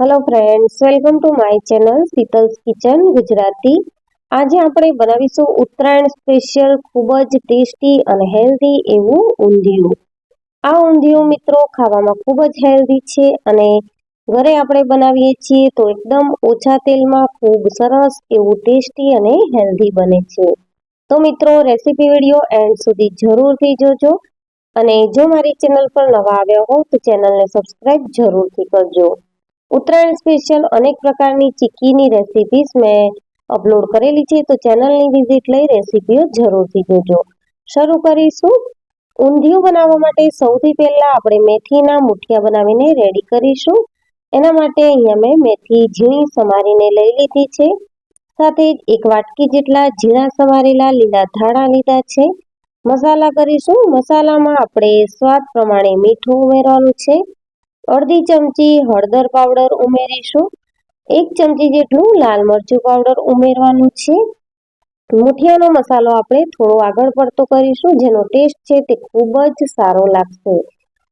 Hello friends welcome to my channel Sheetal's kitchen Gujarati આજે આપણે બનાવીશું ઉત્તરાયણ સ્પેશિયલ ખૂબ જ ટેસ્ટી અને હેલ્ધી એવું ઊંધિયું. આ ઊંધિયું મિત્રો ખાવામાં ખૂબ જ હેલ્ધી છે અને ઘરે આપણે બનાવીએ છીએ તો એકદમ ઓછા તેલમાં ખૂબ સરસ એવું ટેસ્ટી અને હેલ્ધી બને છે. તો મિત્રો રેસીપી વીડિયો એન્ડ સુધી જરૂરથી જોજો અને જો મારી ચેનલ પર નવા આવ્યા હો તો ચેનલને સબસ્ક્રાઈબ જરૂરથી કરજો. ઉત્તરાયણ સ્પેશિયલ અનેક પ્રકારની ચીક્કીની રેસીપીસ મેં અપલોડ કરેલી છે. તો ચેનલની વિઝિટ લઈ રેસીપીઓ જરૂરથી જોજો. શરૂ કરીશું. ઊંધિયું બનાવવા માટે સૌથી પહેલાં આપણે મેથીના મુઠિયા બનાવીને રેડી કરીશું. એના માટે અહીંયા મેં મેથી ઝીણી સમારીને લઈ લીધી છે. સાથે જ એક વાટકી જેટલા ઝીણા સમારેલા લીલા ધાણા લીધા છે. મસાલા કરીશું. મસાલામાં આપણે સ્વાદ પ્રમાણે મીઠું ઉમેરવાનું છે. અડધી ચમચી હળદર પાવડર ઉમેરીશું. એક ચમચી જેટલું લાલ મરચું પાવડર ઉમેરવાનું છે. મુઠિયાનો મસાલો આપણે થોડો આગળ પડતો કરીશું, જેનો ટેસ્ટ છે તે ખૂબ જ સારો લાગશે.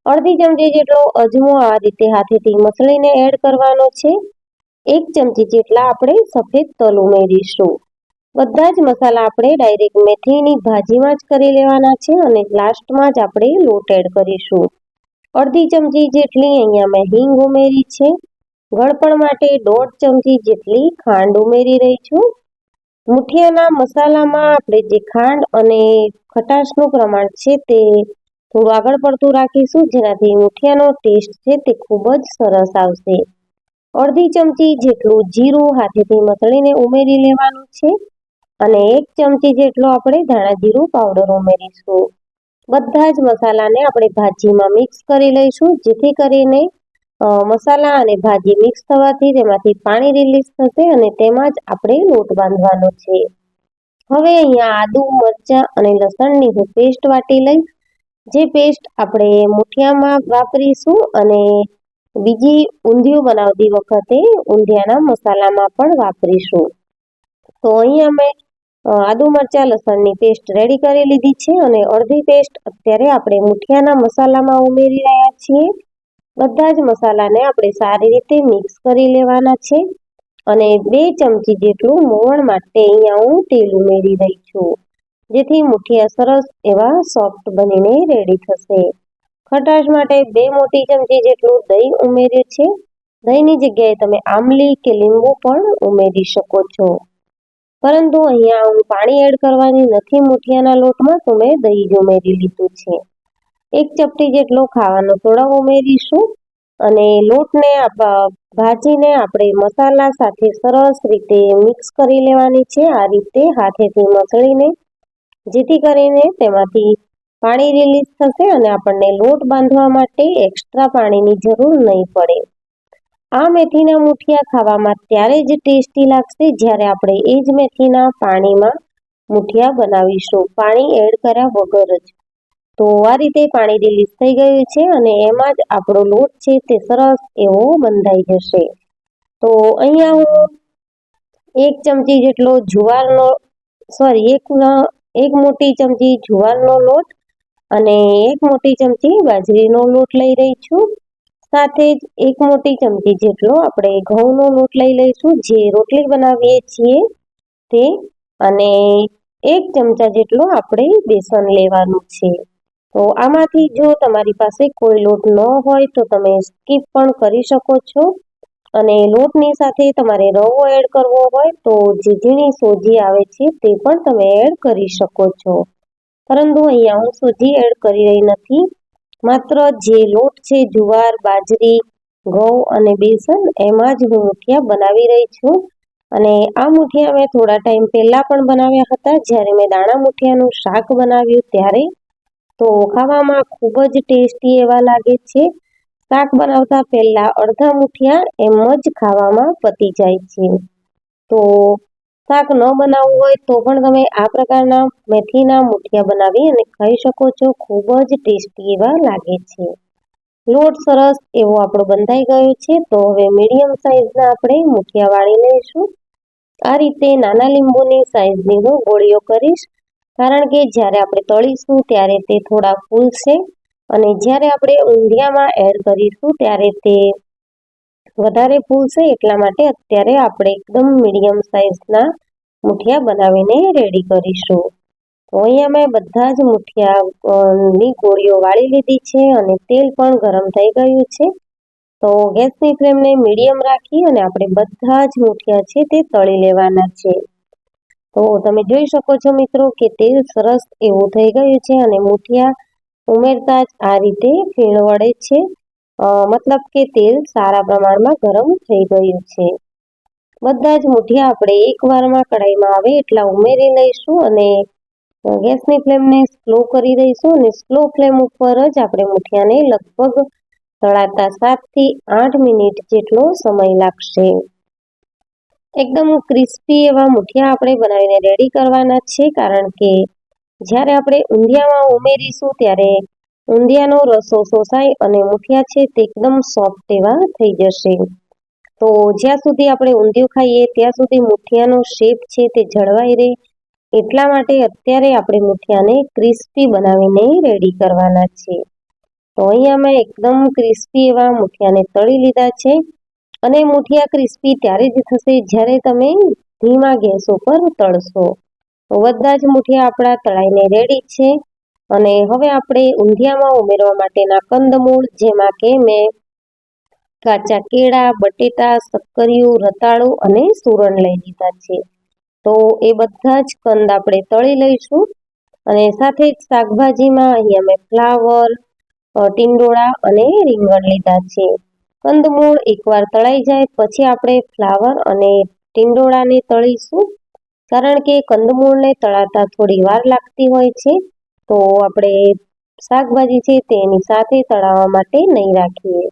અડધી ચમચી જેટલો અજમો આ રીતે હાથેથી મસળીને એડ કરવાનો છે. એક ચમચી જેટલા આપણે સફેદ તલ ઉમેરીશું. બધા જ મસાલા આપણે ડાયરેક્ટ મેથીની ભાજીમાં જ કરી લેવાના છે અને લાસ્ટમાં જ આપણે લોટ એડ કરીશું. અડધી ચમચી જેટલી અહીંયા મેં હિંગ ઉમેરી છે. ગળપણ માટે દોઢ ચમચી જેટલી ખાંડ ઉમેરી રહી છું. મુઠિયાના મસાલામાં આપણે જે ખાંડ અને ખટાશનું પ્રમાણ છે તે થોડું આગળ પડતું રાખીશું, જેનાથી મુઠિયાનો ટેસ્ટ છે તે ખૂબ જ સરસ આવશે. અડધી ચમચી જેટલું જીરું હાથેથી મસળીને ઉમેરી લેવાનું છે અને એક ચમચી જેટલો આપણે ધાણા જીરું પાવડર ઉમેરીશું. બધા જ મસાલાને આપણે ભાજીમાં મિક્સ કરી લઈશું, જેથી કરીને મસાલા અને ભાજી મિક્સ થવાથી તેમાંથી પાણી રિલીઝ થશે અને તેમાં જ આપણે લોટ બાંધવાનો છે. હવે અહીંયા આદુ, મરચાં અને લસણની હું પેસ્ટ વાટી લઈશ. જે પેસ્ટ આપણે મુઠિયામાં વાપરીશું અને બીજી ઊંધિયું બનાવતી વખતે ઊંધિયાના મસાલામાં પણ વાપરીશું. તો અહીંયા મેં આદુ મરચાં લસણની પેસ્ટ રેડી કરી લીધી છે અને અડધી પેસ્ટ અત્યારે આપણે મુઠિયાના મસાલામાં ઉમેરી રહ્યા છીએ. બધા જ મસાલાને આપણે સારી રીતે મિક્સ કરી લેવાના છે અને બે ચમચી જેટલું મોવણ માટે અહીંયા હું તેલ ઉમેરી રહી છું. જેથી મુઠિયા સરસ એવા સોફ્ટ બનીને રેડી થશે. ખટાશ માટે બે મોટી ચમચી જેટલું દહીં ઉમેર્યું છે. દહીંની જગ્યાએ તમે આમલી કે લીંબુ પણ ઉમેરી શકો છો. પરંતુ અહીંયા હું પાણી એડ કરવાની નથી મુઠિયાના લોટમાં તો મેં દહીં જ ઉમેરી લીધું છે. એક ચપટી જેટલો ખાવાનો સોડા ઉમેરીશું અને લોટને ભાજીને આપણે મસાલા સાથે સરસ રીતે મિક્સ કરી લેવાની છે. આ રીતે હાથેથી મસળીને, જેથી કરીને તેમાંથી પાણી રિલીઝ થશે અને આપણને લોટ બાંધવા માટે એક્સ્ટ્રા પાણીની જરૂર નહીં પડે. આ મેથીના મુઠિયા ખાવામાં ત્યારે જ ટેસ્ટી લાગશે જ્યારે આપણે એ જ મેથીના પાણીમાં મુઠિયા બનાવીશું. પાણી એડ કર્યા વગર જ. તો આ રીતે પાણી રિલીઝ થઈ ગયું છે અને એમાં જ આપણો લોટ છે તે સરસ એવો બંધાઈ જશે. તો અહીંયા હું એક ચમચી જેટલો જુવારનો સોરી એક એક મોટી ચમચી જુવારનો લોટ અને એક મોટી ચમચી બાજરીનો લોટ લઈ રહી છું. સાથે જ એક મોટી ચમચી જેટલો આપણે ઘઉંનો લોટ લઈ લઈશું. જે રોટલી બનાવીએ છીએ તે અને એક ચમચા જેટલો આપણે બેસન લેવાનું છે. તો આમાંથી જો તમારી પાસે કોઈ લોટ ન હોય તો તમે સ્કીપ પણ કરી શકો છો. અને લોટની સાથે તમારે રવો એડ કરવો હોય તો જે ઝીણી સોજી આવે છે તે પણ તમે એડ કરી શકો છો. પરંતુ અહીંયા હું સોજી એડ કરી રહી નથી. માત્ર જે લોટ છે, જુવાર, બાજરી, ઘઉં અને બેસન, એમાં જ હું મુઠિયા બનાવી રહી છું. અને આ મુઠિયા મેં થોડા ટાઈમ પહેલાં પણ બનાવ્યા હતા. જ્યારે મેં દાણા મુઠિયાનું શાક બનાવ્યું ત્યારે તો ખાવામાં ખૂબ જ ટેસ્ટી એવા લાગે છે. શાક બનાવતા પહેલાં અડધા મુઠિયા એમ જ ખાવામાં પતી જાય છે. તો શાક ન બનાવવું હોય તો પણ તમે આ પ્રકારના મેથીના મુઠિયા બનાવી અને ખાઈ શકો છો. ખૂબ જ ટેસ્ટી એવા લાગે છે. લોટ સરસ એવો આપણો બંધાઈ ગયો છે. તો હવે મીડિયમ સાઇઝના આપણે મુઠિયા વાળી લઈશું. આ રીતે નાના લીંબુની સાઇઝની હું ગોળીઓ કરીશ. કારણ કે જ્યારે આપણે તળીશું ત્યારે તે થોડા ફૂલશે. અને જ્યારે આપણે ઊંધિયામાં એડ કરીશું ત્યારે તે વધારે ફૂલશે એટલા માટે અત્યારે આપણે એકદમ મીડિયમ સાઇઝના મુઠિયા બનાવીને રેડી કરીશું. તો અહીંયા મેં બધા જ મુઠિયાની ગોળીઓ વાળી લીધી છે અને તેલ પણ ગરમ થઈ ગયું છે. તો ગેસની ફ્લેમને મીડિયમ રાખી અને આપણે બધા જ મુઠિયા છે તે તળી લેવાના છે. તો તમે જોઈ શકો છો મિત્રો કે તેલ સરસ એવું થઈ ગયું છે અને મુઠિયા ઉમેરતા જ આ રીતે ફીણ વળે છે. મતલબ કે તેલ સારા પ્રમાણમાં ગરમ થઈ ગયું છે. બધા જ મુઠિયા આપણે એકવારમાં કઢાઈમાં આવે એટલા ઉમેરી લઈશું અને ગેસની ફ્લેમને સ્લો કરી દઈશું અને સ્લો ફ્લેમ ઉપર જ આપણે મુઠિયાને લગભગ તળાતા સાતથી આઠ મિનિટ જેટલો સમય લાગશે. એકદમ ક્રિસ્પી એવા મુઠિયા આપણે બનાવીને રેડી કરવાના છે કારણ કે જ્યારે આપણે ઊંધિયામાં ઉમેરીશું ત્યારે ઊંધિયાનો રસો શોષાય અને મુઠિયા છે તે એકદમ સોફ્ટ એવા થઈ જશે. તો જ્યાં સુધી આપણે ઊંધિયું ખાઈએ, ત્યાં સુધી મુઠિયાનો શેપ છે તે જળવાઈ રહે. એટલા માટે અત્યારે આપણે મુઠિયાને ક્રિસ્પી બનાવીને રેડી કરવાના છે. તો અહીંયા મેં એકદમ ક્રિસ્પી એવા મુઠિયાને તળી લીધા છે. અને મુઠિયા ક્રિસ્પી ત્યારે જ થશે જ્યારે તમે ધીમા ગેસ ઉપર તળશો. તો બધા જ મુઠિયા આપણા તળાઈને રેડી છે. અને હવે આપણે ઊંધિયામાં ઉમેરવા માટેના કંદમૂળ, જેમાં કે મેં કાચા કેળા, બટેટા શક્કરિયું રતાળું અને સુરણ લઈ લીધા છે. તો એ બધા જ કંદ આપણે તળી લઈશું અને સાથે જ શાકભાજીમાં અહીંયા મેં ફ્લાવર ટીંડોળા અને રીંગણ લીધા છે. કંદમૂળ એકવાર તળાઈ જાય, પછી આપણે ફ્લાવર અને ટીંડોળાને તળીશું. કારણ કે કંદમૂળને તળાતા થોડી વાર લાગતી હોય છે તો આપણે શાકભાજી છે તેની સાથે તળાવવા માટે નહીં રાખીએ.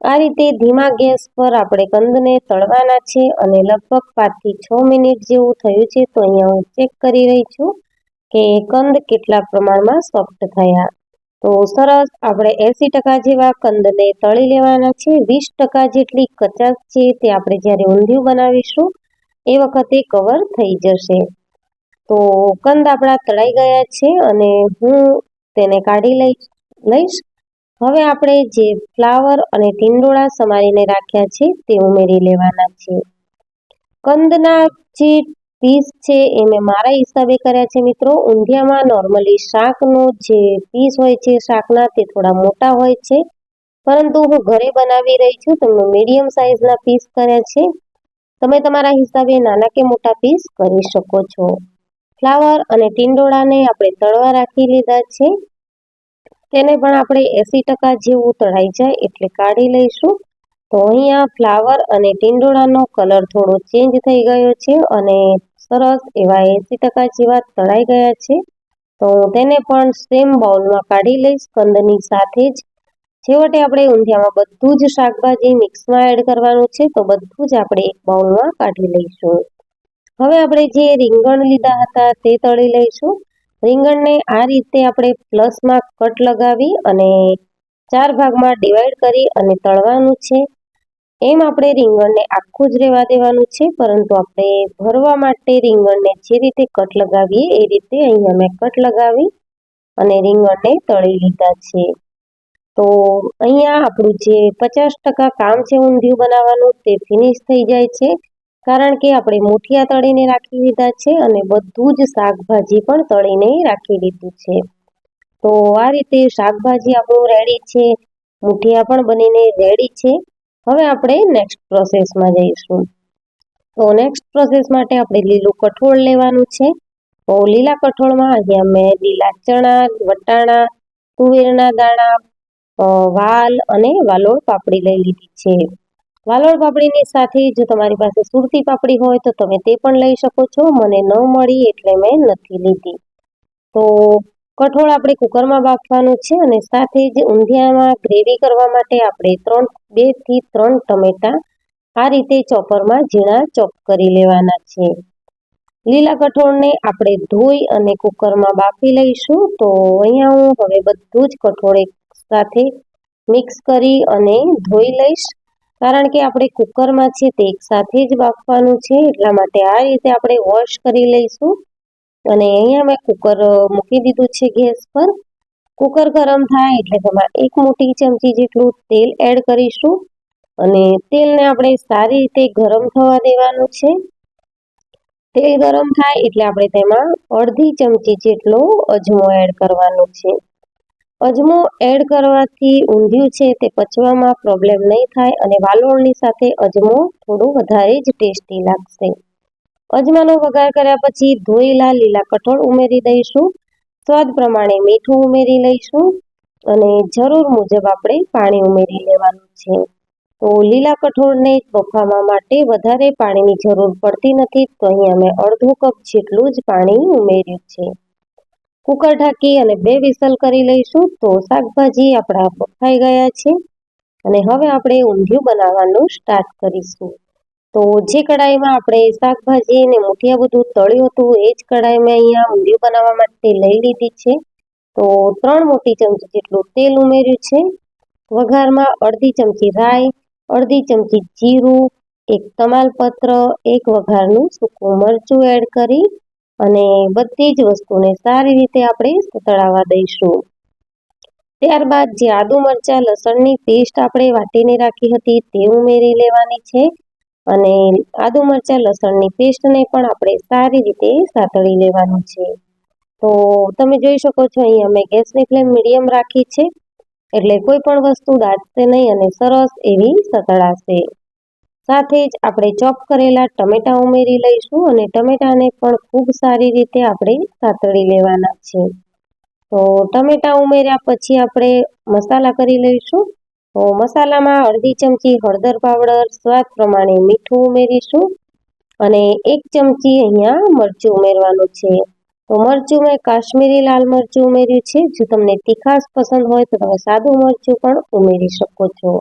આ રીતે ધીમા ગેસ પર આપણે કંદને તળવાના છે અને લગભગ પાંચથી છ મિનિટ જેવું થયું છે તો અહીંયા હું ચેક કરી રહી છું કે કંદ કેટલા પ્રમાણમાં સોફ્ટ થયા. તો સરસ, આપણે એંસી ટકા જેવા કંદને તળી લેવાના છે. વીસ ટકા જેટલી કચાશ છે તે આપણે જ્યારે ઊંધિયું બનાવીશું, એ વખતે કવર થઈ જશે. તો કંદ આપણા તળાઈ ગયા છે અને હું તેને કાઢી લઈ, લઈશ. હવે આપણે જે ફ્લાવર અને ટીંડોળા સમારીને રાખ્યા છે તે ઉમેરી લેવાના છે. કંદના જે પીસ છે એ મેં મારા હિસાબે કર્યા છે મિત્રો. ઊંધિયામાં નોર્મલી શાકનો જે પીસ હોય છે શાકના તે થોડા મોટા હોય છે. પરંતુ હું ઘરે બનાવી રહી છું, તો મેં મીડિયમ સાઇઝના પીસ કર્યા છે. તમે તમારા હિસાબે નાના કે મોટા પીસ કરી શકો છો. ફ્લાવર અને ટીંડોળાને આપણે તળવા રાખી લીધા છે. તેને પણ આપણે એંસી ટકા જેવું તળાઈ જાય એટલે કાઢી લઈશું. તો અહીંયા ફ્લાવર અને ટીંડોળાનો કલર થોડો ચેન્જ થઈ ગયો છે અને સરસ એવા એંસી ટકા જેવા તળાઈ ગયા છે. તો તેને પણ સેમ બાઉલમાં કાઢી લઈશ કંદની સાથે જ. છેવટે આપણે ઊંધિયામાં બધું જ શાકભાજી મિક્સમાં એડ કરવાનું છે તો બધું જ આપણે એક બાઉલમાં કાઢી લઈશું. હવે આપણે જે રીંગણ લીધા હતા તે તળી લઈશું. રીંગણને આ રીતે આપણે પ્લસમાં કટ લગાવી અને ચાર ભાગમાં ડિવાઈડ કરી અને તળવાનું છે. એમ આપણે રીંગણને આખું જ રહેવા દેવાનું છે, પરંતુ આપણે ભરવા માટે રીંગણને જે રીતે કટ લગાવીએ એ રીતે અહીંયા મેં કટ લગાવી અને રીંગણને તળી લીધા છે. તો અહીંયા આપણું જે પચાસ ટકા કામ છે ઊંધિયું બનાવવાનું, તે ફિનિશ થઈ જાય છે. કારણ કે આપણે મુઠિયા તળીને રાખી દીધા છે અને બધું જ શાકભાજી પણ તળીને રાખી દીધું છે. તો આ રીતે શાકભાજી આપણું રેડી છે, મૂઠિયા પણ બનીને રેડી છે. હવે આપણે નેક્સ્ટ પ્રોસેસમાં જઈશું. તો નેક્સ્ટ પ્રોસેસ માટે આપણે લીલું કઠોળ લેવાનું છે. તો લીલા કઠોળમાં અહીંયા મેં લીલા ચણા, વટાણા, તુવેરના દાણા વાલ અને વાલોળ પાપડી લઈ લીધી છે. વાલોળ પાપડીની સાથે જો તમારી પાસે સુરતી પાપડી હોય તો તમે તે પણ લઈ શકો છો. મને ન મળી એટલે મેં નથી લીધી. તો કઠોળ આપણે કુકરમાં બાફવાનું છે અને સાથે જ ઊંધિયામાં ગ્રેવી કરવા માટે આપણે ત્રણ બેથી ત્રણ ટમેટા આ રીતે ચોપરમાં ઝીણા ચોપ કરી લેવાના છે. લીલા કઠોળને આપણે ધોઈ અને કુકરમાં બાફી લઈશું. તો અહીંયા હું હવે બધું જ કઠોળ એક સાથે મિક્સ કરી અને ધોઈ લઈશ. કારણ કે આપણે કુકરમાં છે તે એકસાથે જ બાફવાનું છે, એટલા માટે આ રીતે આપણે વોશ કરી લઈશું. અને અહીંયા મેં કુકર મૂકી દીધું છે ગેસ પર. કુકર ગરમ થાય એટલે તેમાં એક મોટી ચમચી જેટલું તેલ એડ કરીશું. અને તેલને આપણે સારી રીતે ગરમ થવા દેવાનું છે. તેલ ગરમ થાય એટલે આપણે તેમાં અડધી ચમચી જેટલો અજમો એડ કરવાનો છે. અજમો એડ કરવાથી ઊંધિયું છે તે પચવામાં પ્રોબ્લેમ નહીં થાય અને વાલોળની સાથે અજમો થોડું વધારે જ ટેસ્ટી લાગશે. અજમાનો વઘાર કર્યા પછી ધોયેલા લીલા કઠોળ ઉમેરી દઈશું. સ્વાદ પ્રમાણે મીઠું ઉમેરી લઈશું અને જરૂર મુજબ આપણે પાણી ઉમેરી લેવાનું છે. તો લીલા કઠોળને બફાવા માટે વધારે પાણીની જરૂર પડતી નથી, તો અહીંયા મેં અડધો કપ જેટલું જ પાણી ઉમેર્યું છે. કુકર ઢાંકી અને બે વિસલ કરી લઈશું તો શાકભાજી આપણા બફાઈ ગયા છે. અને હવે આપણે ઊંધિયું બનાવવાનું સ્ટાર્ટ કરીશું. તો જે કડાઈમાં આપણે શાકભાજી ને મુઠિયા બધું તળ્યું હતું, એ જ કડાઈ મેં અહીંયા ઊંધિયું બનાવવા માટે લઈ લીધી છે. તો ત્રણ મોટી ચમચી જેટલું તેલ ઉમેર્યું છે. વઘારમાં અડધી ચમચી રાઈ, અડધી ચમચી જીરું, એક તમાલપત્ર, એક વઘારનું સૂકું મરચું એડ કરી અને બધી જ વસ્તુને સારી રીતે આપણે સતળાવા દઈશું. ત્યારબાદ જે આદુ મરચાં, લસણની પેસ્ટ આપણે વાટીને રાખી હતી તે ઉમેરી લેવાની છે અને આદુ મરચાં, લસણની પેસ્ટને પણ આપણે સારી રીતે સાતળી લેવાનું છે. તો તમે જોઈ શકો છો અહીંયા મેં ગેસની ફ્લેમ મીડિયમ રાખી છે. એટલે કોઈ પણ વસ્તુ દાટશે નહીં અને સરસ એવી સતળાશે. સાથે જ આપણે ચોપ કરેલા ટમેટા ઉમેરી લઈશું અને ટમેટાને પણ ખૂબ સારી રીતે આપણે સાતળી લેવાના છે. તો ટમેટા ઉમેર્યા પછી આપણે મસાલા કરી લઈશું. તો મસાલામાં અડધી ચમચી હળદર પાવડર, સ્વાદ પ્રમાણે મીઠું ઉમેરીશું અને એક ચમચી અહીંયા મરચું ઉમેરવાનું છે. તો મરચું મેં કાશ્મીરી લાલ મરચું ઉમેર્યું છે. જો તમને તીખાશ પસંદ હોય તો તમે સાદું મરચું પણ ઉમેરી શકો છો.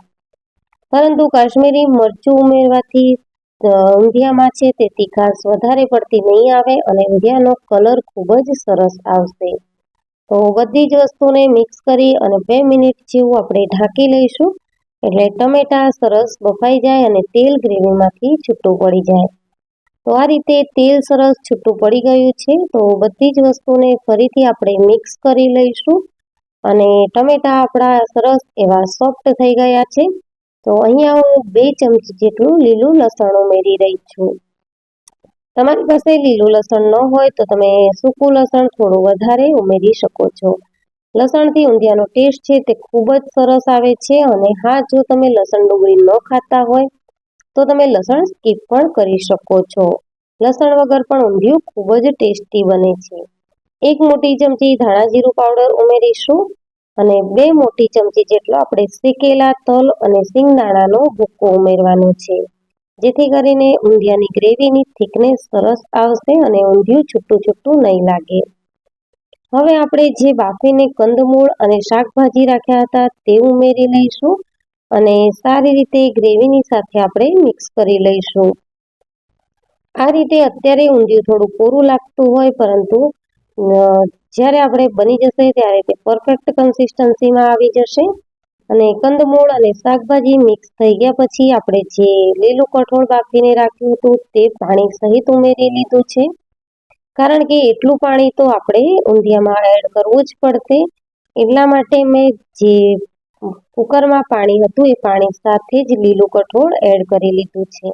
પરંતુ કાશ્મીરી મરચું ઉમેરવાથી ઊંધિયામાં છે તે તીખાશ વધારે પડતી નહીં આવે અને ઊંધિયાનો કલર ખૂબ જ સરસ આવશે. તો બધી જ વસ્તુને મિક્સ કરી અને બે મિનિટ જેવું આપણે ઢાંકી લઈશું. એટલે ટમેટા સરસ બફાઈ જાય અને તેલ ગ્રેવીમાંથી છૂટું પડી જાય. તો આ રીતે તેલ સરસ છૂટું પડી ગયું છે. તો બધી જ વસ્તુને ફરીથી આપણે મિક્સ કરી લઈશું. અને ટમેટા આપણા સરસ એવા સોફ્ટ થઈ ગયા છે. તો અહીંયા હું બે ચમચી જેટલું લીલું લસણ ઉમેરી રહી છું. તમારી પાસે લીલું લસણ ન હોય તો તમે સૂકું લસણ થોડું વધારે ઉમેરી શકો છો. લસણથી ઊંધિયાનો ટેસ્ટ છે તે ખૂબ જ સરસ આવે છે અને હા, જો તમે લસણ ડુંગળી ન ખાતા હોય તો તમે લસણ સ્કીપ પણ કરી શકો છો. લસણ વગર પણ ઊંધિયું ખૂબ જ ટેસ્ટી બને છે. એક મોટી ચમચી ધાણા જીરું પાવડર ઉમેરીશું. અને બે મોટી ચમચી જેટલો આપણે શેકેલા તલ અને સિંગદાણાનો ભૂક્કો ઉમેરવાનો છે. જેથી કરીને ઊંધિયાની ગ્રેવીની થિકનેસ સરસ આવશે અને ઊંધિયું છૂટું છૂટું નહીં લાગે. હવે આપણે જે બાફીને કંદમૂળ અને શાકભાજી રાખ્યા હતા તે ઉમેરી લઈશું અને સારી રીતે ગ્રેવીની સાથે આપણે મિક્સ કરી લઈશું. આ રીતે અત્યારે ઊંધિયું થોડું કોરું લાગતું હોય પરંતુ જ્યારે આપણે બની જશે ત્યારે તે પરફેક્ટ કન્સિસ્ટન્સીમાં આવી જશે અને કંદમૂળ અને શાકભાજી મિક્સ થઈ ગયા પછી આપણે જે લીલું કઠોળ બાફીને રાખ્યું હતું તે પાણી સહિત ઉમેરી લીધું છે. કારણ કે એટલું પાણી તો આપણે ઊંધિયામાં એડ કરવું જ પડશે. એટલા માટે મેં જે કુકરમાં પાણી હતું એ પાણી સાથે જ લીલું કઠોળ એડ કરી લીધું છે.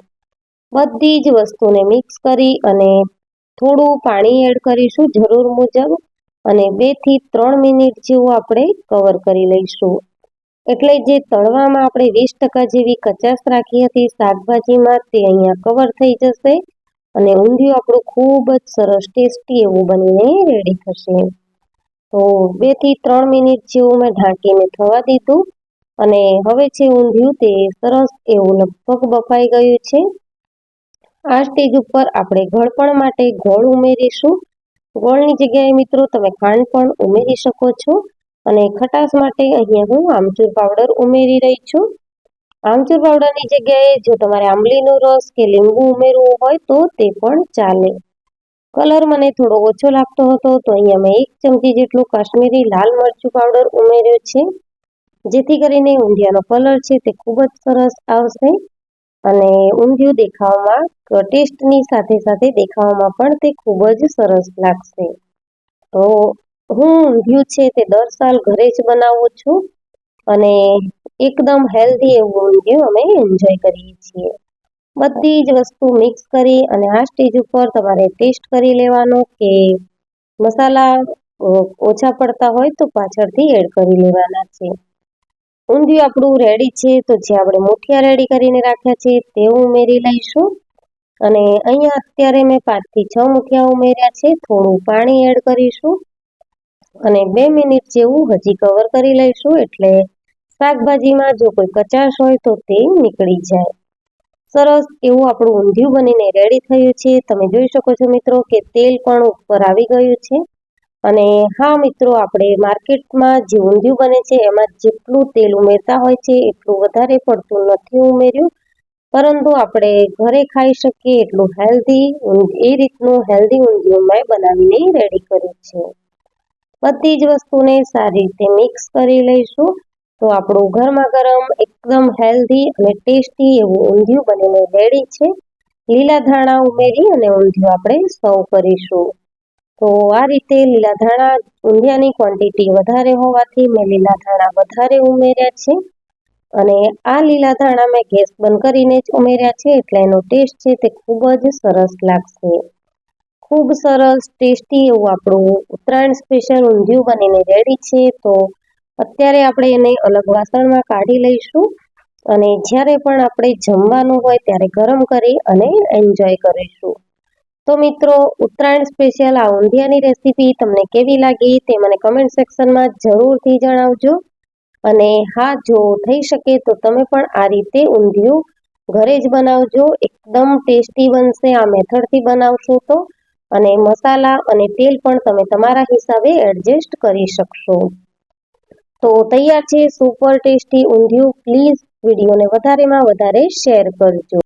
બધી જ વસ્તુને મિક્સ કરી અને થોડું પાણી એડ કરીશું જરૂર મુજબ અને બેથી ત્રણ મિનિટ જેવું આપણે કવર કરી લઈશું. એટલે જે તળવામાં આપણે વીસ ટકા જેવી કચાશ રાખી હતી શાકભાજીમાં તે અહીંયા કવર થઈ જશે અને ઊંધિયું આપણું ખૂબ જ સરસ ટેસ્ટી એવું બનીને રેડી થશે. તો બેથી ત્રણ મિનિટ જેવું મેં ઢાંકીને થવા દીધું અને હવે છે ઊંધિયું તે સરસ એવું લગભગ બફાઈ ગયું છે. આ સ્ટેજ ઉપર આપણે ગળપણ માટે ગોળ ઉમેરીશું. ગોળની જગ્યાએ મિત્રો તમે ખાંડ પણ ઉમેરી શકો છો અને ખટાશ માટે અહીંયા હું આમચૂર પાવડર ઉમેરી રહી છું. આમચૂર પાવડરની જગ્યાએ જો તમારે આંબલીનો રસ કે લીંબુ ઉમેરવું હોય તો તે પણ ચાલે. કલર મને થોડો ઓછો લાગતો હતો તો અહીંયા મેં એક ચમચી જેટલું કાશ્મીરી લાલ મરચું પાવડર ઉમેર્યો છે. જેથી કરીને ઊંધિયાનો કલર છે તે ખૂબ જ સરસ આવશે. અને ઊંધિયું દેખાવમાં ટેસ્ટની સાથે સાથે દેખાવમાં પણ તે ખૂબ જ સરસ લાગશે. તો હું ઊંધિયું છે તે દર સાલ ઘરે જ બનાવું છું અને એકદમ હેલ્ધી એવું ઊંધિયું અમે એન્જોય કરીએ છીએ. બધી જ વસ્તુ મિક્સ કરી અને આ સ્ટેજ ઉપર તમારે ટેસ્ટ કરી લેવાનો કે મસાલા ઓછા પડતા હોય તો પાછળથી એડ કરી લેવાના છે. ઊંધિયું આપણું રેડી છે, તો જે આપણે મુઠિયા રેડી કરીને રાખ્યા છે તે ઉમેરી લઈશું. અને અહીંયા અત્યારે મેં પાંચથી છ મુઠિયા ઉમેર્યા છે, થોડું પાણી એડ કરીશું. અને બે મિનિટ જેવું હજી કવર કરી લઈશું, એટલે શાકભાજીમાં જો કોઈ કચાશ હોય તો તે નીકળી જાય. સરસ એવું આપણું ઊંધિયું બનીને રેડી થયું છે. તમે જોઈ શકો છો મિત્રો કે તેલ પણ ઉપર આવી ગયું છે. અને હા મિત્રો, આપણે માર્કેટમાં જે ઊંધિયું બને છે, એમાં જેટલું તેલ ઉમેરતા હોય છે, એટલું વધારે પડતું નથી ઉમેર્યું. પરંતુ આપણે ઘરે ખાઈ શકીએ એટલું હેલ્ધી એ રીતનું હેલ્ધી ઊંધિયું મેં બનાવીને રેડી કર્યું છે. બધી જ વસ્તુને સારી રીતે મિક્સ કરી લઈશું. તો આપણું ગરમા ગરમ એકદમ હેલ્ધી અને ટેસ્ટી એવું ઊંધિયું બનીને રેડી છે. લીલા ધાણા ઉમેરી અને ઊંધિયું આપણે સર્વ કરીશું. તો આ રીતે લીલા ધાણા ઊંધિયાની ક્વોન્ટિટી વધારે હોવાથી મેં લીલા ધાણા વધારે ઉમેર્યા છે. અને આ લીલા ધાણા મેં ગેસ બંધ કરીને જ ઉમેર્યા છે, એટલે એનો ટેસ્ટ છે તે ખૂબ જ સરસ લાગશે. ખૂબ સરસ, ટેસ્ટી એવું આપણું ઉત્તરાયણ સ્પેશિયલ ઊંધિયું બનીને રેડી છે. તો અત્યારે આપણે એને અલગ વાસણમાં કાઢી લઈશું અને જ્યારે પણ આપણે જમવાનું હોય ત્યારે ગરમ કરી અને એન્જોય કરીશું. તો મિત્રો, ઉત્તરાયણ સ્પેશિયલ આ ઊંધિયાની રેસીપી તમને કેવી લાગી તે મને કમેન્ટ સેક્શનમાં જરૂરથી જણાવજો. અને હા, જો થઈ શકે તો તમે પણ આ રીતે ઊંધિયું ઘરે જ બનાવજો. એકદમ ટેસ્ટી બનશે, આ મેથડથી બનાવશો તો. અને મસાલા અને તેલ પણ તમે તમારા હિસાબે એડજસ્ટ કરી શકશો. તો તૈયાર છે સુપર ટેસ્ટી ઊંધિયું. પ્લીઝ વિડીયોને વધારેમાં વધારે શેર કરજો.